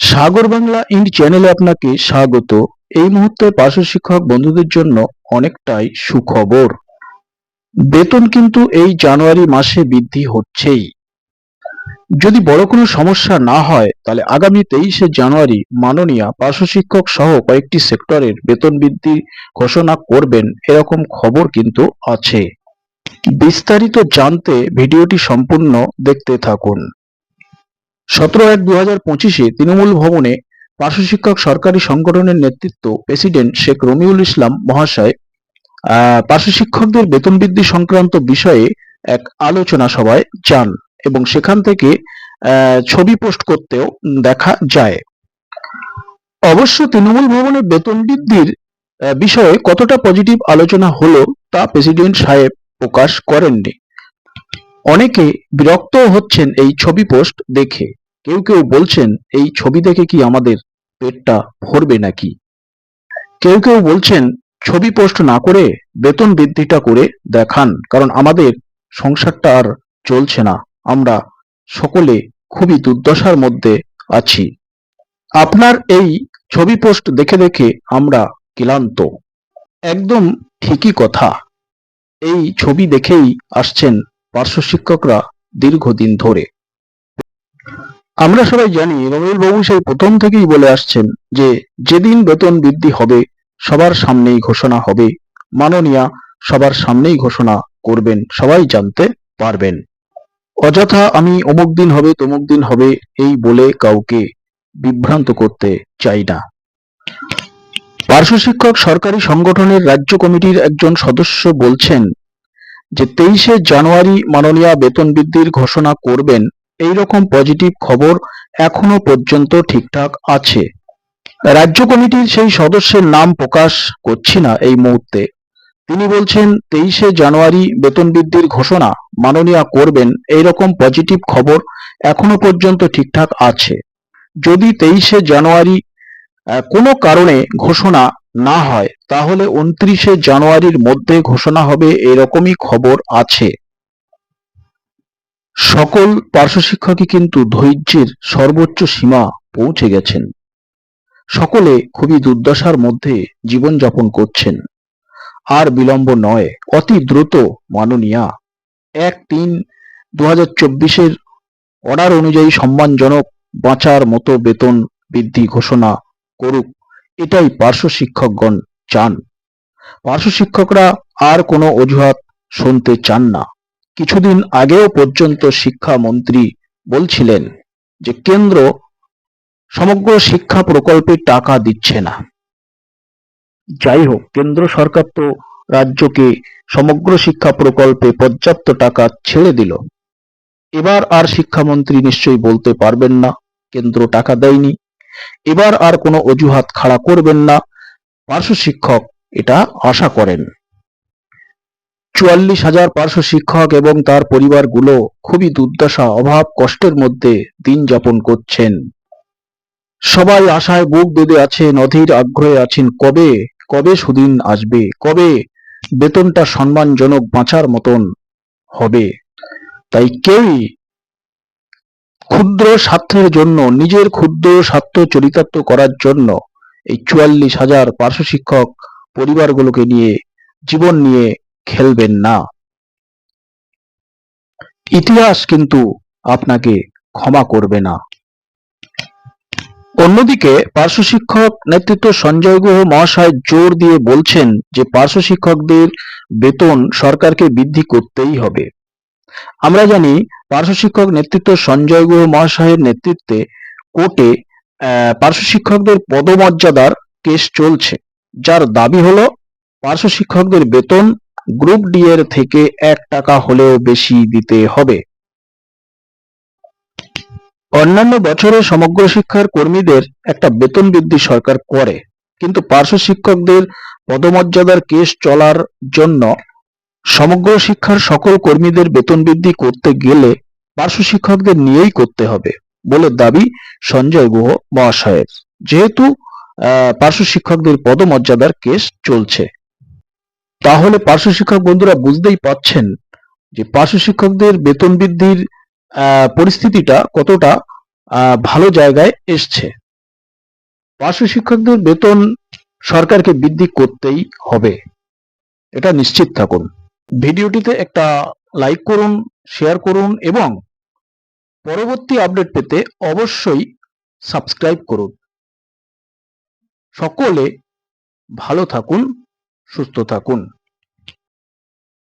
সাগর বাংলা ইন্ড চ্যানেলে আপনাকে স্বাগত। এই মুহূর্তে পার্শ্ব শিক্ষক বন্ধুদের জন্য অনেকটাই সুখবর। বেতন কিন্তু এই জানুয়ারি মাসে বৃদ্ধি হচ্ছেই। যদি বড় কোনো সমস্যা না হয়, তাহলে আগামী তেইশে জানুয়ারি মাননীয় পার্শ্ব শিক্ষক সহ কয়েকটি সেক্টরের বেতন বৃদ্ধি ঘোষণা করবেন, এরকম খবর কিন্তু আছে। বিস্তারিত জানতে ভিডিওটি সম্পূর্ণ দেখতে থাকুন। সতেরো এক দু হাজার পঁচিশে তৃণমূল ভবনে পার্শ্ব শিক্ষক সরকারি সংগঠনের নেতৃত্ব প্রেসিডেন্ট শেখ রমিউল ইসলাম মহাশয় পার্শ্ব শিক্ষকদের বেতন বৃদ্ধি সংক্রান্ত বিষয়ে এক আলোচনা সভায় যান এবং সেখান থেকে ছবি পোস্ট করতেও দেখা যায়। অবশ্য তৃণমূল ভবনে বেতন বৃদ্ধির বিষয়ে কতটা পজিটিভ আলোচনা হলো তা প্রেসিডেন্ট সাহেব প্রকাশ করেননি। অনেকে বিরক্ত হচ্ছেন এই ছবি পোস্ট দেখে। কেউ কেউ বলছেন, এই ছবি দেখে কি আমাদের পেটটা ভরবে নাকি? কেউ কেউ বলছেন, ছবি পোস্ট না করে বেতন বৃদ্ধিটা করে দেখান, কারণ আমাদের সংসারটা আর চলছে না। আমরা সকলে খুবই দুর্দশার মধ্যে আছি। আপনার এই ছবি পোস্ট দেখে দেখে আমরা ক্লান্ত। একদম ঠিকই কথা। এই ছবি দেখেই আসছেন পার্শ্ব শিক্ষকরা দীর্ঘদিন ধরে। আমরা সবাই জানি রবিউল বাবু সেই প্রথম থেকেই বলে আসছেন যে, যেদিন বেতন বৃদ্ধি হবে, সবার সামনেই ঘোষণা হবে। মাননীয়া, সবার সামনেই ঘোষণা করবেন, সবাই জানতে পারবেন। অযথা আমি অমুক দিন হবে, তমুক দিন হবে, এই বলে কাউকে বিভ্রান্ত করতে চাই না। পার্শ্ব শিক্ষক সরকারি সংগঠনের রাজ্য কমিটির একজন সদস্য বলছেন যে তেইশে জানুয়ারি মাননীয় বেতন বৃদ্ধির ঘোষণা করবেন এই রকম পজিটিভ খবর এখনও পর্যন্ত ঠিকঠাক আছে। রাজ্য কমিটির সেই সদস্যের নাম প্রকাশ করছি না এই মুহূর্তে। তিনি বলছেন, তেইশে জানুয়ারি বেতন বৃদ্ধির ঘোষণা মাননীয় করবেন এই রকম পজিটিভ খবর এখনও পর্যন্ত ঠিকঠাক আছে। যদি তেইশে জানুয়ারি কোনো কারণে ঘোষণা না হয়, তাহলে উনত্রিশে জানুয়ারির মধ্যে ঘোষণা হবে এরকমই খবর আছে। সকল পার্শ্ব শিক্ষকই কিন্তু ধৈর্যের সর্বোচ্চ সীমা পৌঁছে গেছেন। সকলে খুবই দুর্দশার মধ্যে জীবনযাপন করছেন। আর বিলম্ব নয়, অতি দ্রুত মাননীয়া। এক তিন দু হাজার চব্বিশের অর্ডার অনুযায়ী সম্মানজনক বাঁচার মতো বেতন বৃদ্ধি ঘোষণা করুক। এটাই পার্শ্ব শিক্ষকগণ চান। পার্শ্ব শিক্ষকরা আর কোনো অজুহাত শুনতে চান না। কিছুদিন আগেও পর্যন্ত শিক্ষামন্ত্রী বলছিলেন যে, কেন্দ্র সমগ্র শিক্ষা প্রকল্পে টাকা দিচ্ছে না। যাই হোক, কেন্দ্র সরকার তো রাজ্যকে সমগ্র শিক্ষা প্রকল্পে পর্যাপ্ত টাকা ছেড়ে দিল। এবার আর শিক্ষামন্ত্রী নিশ্চয়ই বলতে পারবেন না, কেন্দ্র টাকা দেয়নি। এবার আর কোনো অজুহাত খাড়া করবেন না। পার্শ্ব শিক্ষক এটা আশা করেন। চুয়াল্লিশ হাজার পার্শ্ব শিক্ষক এবং তার পরিবারগুলো খুবই দুর্দশা, অভাব, কষ্টের মধ্যে দিন যাপন করছেন। সবাই আশায় বুক বেঁধে আছেন, অধীর আগ্রহে আছেন, কবে কবে সুদিন আসবে, কবে বেতনটা সম্মানজনক বাঁচার মতন হবে? তাই কেউই ক্ষুদ্র স্বার্থের জন্য, নিজের ক্ষুদ্র স্বার্থ চরিতার্থ করার জন্য এই চুয়াল্লিশ হাজার পার্শ্ব শিক্ষক পরিবারগুলোকে নিয়ে জীবন নিয়ে খেলবেন না। ইতিহাস কিন্তু আপনাকে ক্ষমা করবে না। অন্যদিকে পার্শ্ব শিক্ষক নেতৃত্ব সঞ্জয় গুহ মহাশয় জোর দিয়ে বলছেন যে পার্শ্ব শিক্ষকদের বেতন সরকারকে বৃদ্ধি করতেই হবে। আমরা জানি পার্শ্ব শিক্ষক নেতৃত্ব সঞ্জয় গুহ মহাশয়ের নেতৃত্বে কোর্টে পার্শ্ব শিক্ষকদের পদমর্যাদার কেস চলছে, যার দাবি হলো পার্শ্ব শিক্ষকদের বেতন গ্রুপ ডি এর থেকে এক টাকা হলেও বেশি দিতে হবে। অন্যান্য বছরে সমগ্র শিক্ষার কর্মীদের একটা বেতন বৃদ্ধি সরকার করে, কিন্তু পার্শ্ব শিক্ষকদের পদমর্যাদার কেস চলার জন্য সমগ্র শিক্ষার সকল কর্মীদের বেতন বৃদ্ধি করতে গেলে পার্শ্ব শিক্ষকদের নিয়েই করতে হবে বলে দাবি সঞ্জয় গুহ মহাশয়ের। যেহেতু পার্শ্ব শিক্ষকদের পদমর্যাদার কেস চলছে। তাহলে পার্শ্ব শিক্ষক বন্ধুরা বুঝতেই পাচ্ছেন যে পার্শ্ব শিক্ষকদের বেতন বৃদ্ধির পরিস্থিতিটা কতটা ভালো জায়গায় এসছে। পার্শ্ব শিক্ষকদের বেতন সরকারকে বৃদ্ধি করতেই হবে। এটা নিশ্চিত থাকুন। ভিডিওটিতে একটা লাইক করুন শেয়ার করুন এবং পরবর্তী আপডেট পেতে অবশ্যই সাবস্ক্রাইব করুন। সকলে ভালো থাকুন, সুস্থ থাকুন।